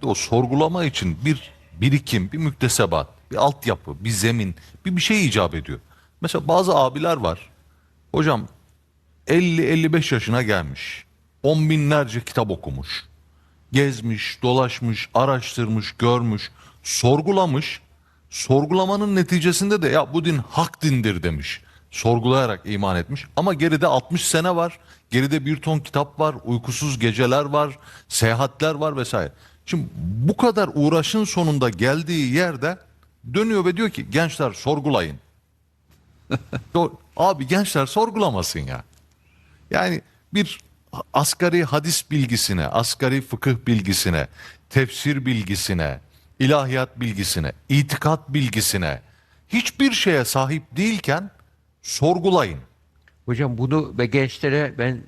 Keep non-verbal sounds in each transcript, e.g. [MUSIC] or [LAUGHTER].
bir de o sorgulama için bir birikim, bir müktesebat, bir altyapı, bir zemin, bir bir şey icap ediyor. Mesela bazı abiler var. Hocam 50-55 yaşına gelmiş. On binlerce kitap okumuş. Gezmiş, dolaşmış, araştırmış, görmüş, sorgulamış. Sorgulamanın neticesinde de ya bu din hak dindir demiş. Sorgulayarak iman etmiş. Ama geride 60 sene var. Geride bir ton kitap var. Uykusuz geceler var. Seyahatler var vesaire. Şimdi bu kadar uğraşın sonunda geldiği yerde dönüyor ve diyor ki gençler sorgulayın. [LAUGHS] Abi gençler sorgulamasın ya. Yani bir asgari hadis bilgisine, asgari fıkıh bilgisine, tefsir bilgisine, ilahiyat bilgisine, itikat bilgisine hiçbir şeye sahip değilken sorgulayın. Hocam bunu ve gençlere ben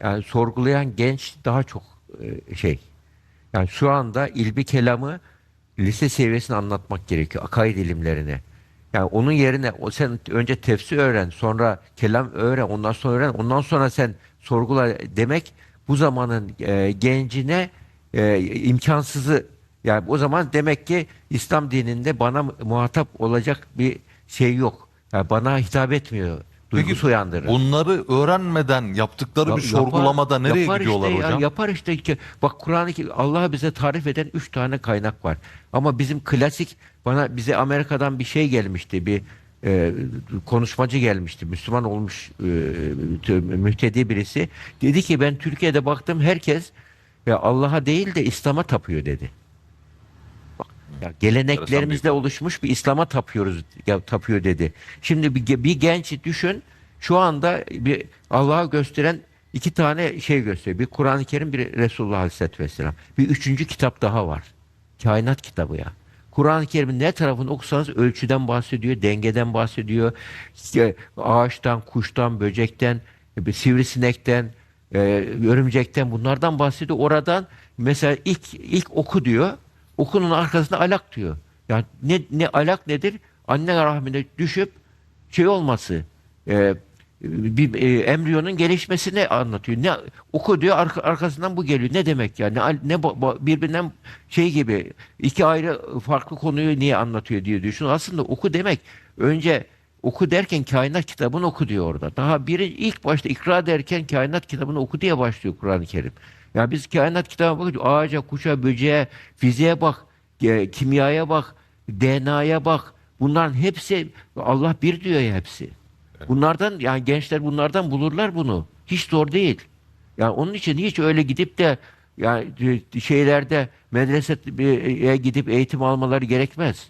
yani sorgulayan genç daha çok e, şey. Yani şu anda ilbi kelamı lise seviyesine anlatmak gerekiyor. Akaid ilimlerini. Yani onun yerine o sen önce tefsir öğren, sonra kelam öğren, ondan sonra öğren, ondan sonra sen sorgula demek bu zamanın e, gencine e, imkansızı yani o zaman demek ki İslam dininde bana muhatap olacak bir şey yok. Yani bana hitap etmiyor. Duygusu uyandırır. bunları öğrenmeden yaptıkları Ya bir yapar- sorgulamada nereye yapar gidiyorlar işte ya, hocam? yapar işte. ki- Bak Kur'an-ı Allah bize tarif eden üç tane kaynak var. Ama bizim klasik bana bize Amerika'dan bir şey gelmişti. Bir e, konuşmacı gelmişti. Müslüman olmuş e, tö- mühtedi birisi. Dedi ki ben Türkiye'de baktım herkes ya Allah'a değil de İslam'a tapıyor dedi. Ya geleneklerimizde oluşmuş bir İslam'a tapıyoruz ya, tapıyor dedi. Şimdi bir, bir genç düşün şu anda bir Allah'a gösteren iki tane şey gösteriyor. Bir Kur'an-ı Kerim bir Resulullah Aleyhisselatü Vesselam. Bir üçüncü kitap daha var. Kainat kitabı ya. Kur'an-ı Kerim'in ne tarafını okusanız ölçüden bahsediyor, dengeden bahsediyor. İşte ağaçtan, kuştan, böcekten, bir sivrisinekten, e, örümcekten bunlardan bahsediyor. Oradan mesela ilk ilk oku diyor. Okunun arkasında alak diyor. Yani ne ne alak nedir? Anne rahmine düşüp şey olması, e, bir e, embriyonun gelişmesini anlatıyor. Ne oku diyor arka- arkasından bu geliyor. Ne demek ya? Ne ne birbirinden şey gibi iki ayrı farklı konuyu niye anlatıyor diye düşün. Aslında oku demek önce oku derken kainat kitabını oku diyor orada. Daha biri ilk başta ikra derken kainat kitabını oku diye başlıyor Kur'an-ı Kerim. Ya biz kainat kitabına bakıyoruz. Ağaca, kuşa, böceğe, fiziğe bak, e, kimyaya bak, DNA'ya bak. Bunların hepsi Allah bir diyor ya hepsi. Bunlardan yani gençler bunlardan bulurlar bunu. Hiç zor değil. Yani onun için hiç öyle gidip de yani e, şeylerde medreseye gidip eğitim almaları gerekmez.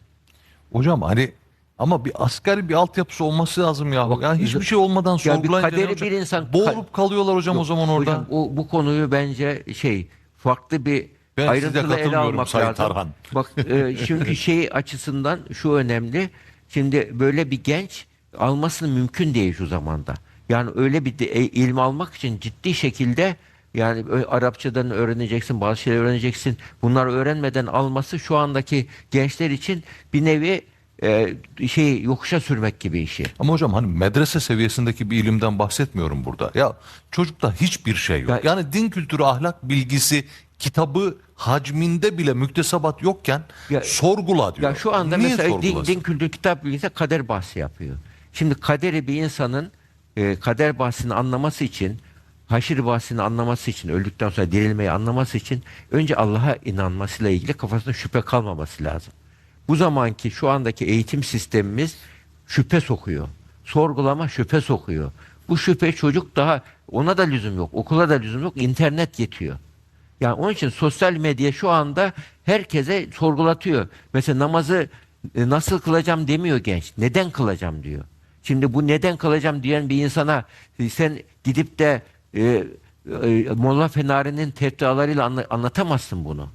Hocam hani ama bir asgari bir altyapısı olması lazım ya. Bak, yani hiçbir şey olmadan Ya bir sorgulayınca kaderi bir insan- boğulup kalıyorlar hocam o zaman orada. Hocam o, bu konuyu bence şey farklı bir Ben ayrıntılı ele katılmıyorum almak Sayın lazım. Tarhan. Bak e, [LAUGHS] çünkü şey açısından şu önemli. Şimdi böyle bir genç almasını mümkün değil şu zamanda. Yani öyle bir de, e, ilmi almak için ciddi şekilde yani ö- Arapçadan öğreneceksin, bazı şeyler öğreneceksin. Bunları öğrenmeden alması şu andaki gençler için bir nevi e, şey yokuşa sürmek gibi işi. Ama hocam hani medrese seviyesindeki bir ilimden bahsetmiyorum burada. Ya çocukta hiçbir şey yok. Ya- yani din kültürü, ahlak bilgisi, kitabı hacminde bile müktesebat yokken Ya- sorgula diyor. Ya şu anda Niye mesela din, sorgulasın? din kültürü kitap bilgisi kader bahsi yapıyor. Şimdi kaderi bir insanın e, kader bahsini anlaması için, haşir bahsini anlaması için, öldükten sonra dirilmeyi anlaması için önce Allah'a inanmasıyla ilgili kafasında şüphe kalmaması lazım. Bu zamanki şu andaki eğitim sistemimiz şüphe sokuyor. Sorgulama şüphe sokuyor. Bu şüphe çocuk daha ona da lüzum yok, okula da lüzum yok, internet yetiyor. Yani onun için sosyal medya şu anda herkese sorgulatıyor. Mesela namazı e, nasıl kılacağım demiyor genç. Neden kılacağım diyor. Şimdi bu neden kılacağım diyen bir insana e, sen gidip de e, e, Molla Fenari'nin tetralarıyla anla- anlatamazsın bunu.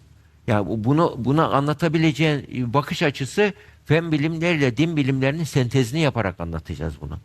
Yani bu- bunu bunu anlatabileceğin bakış açısı fen bilimleriyle din bilimlerinin sentezini yaparak anlatacağız bunu.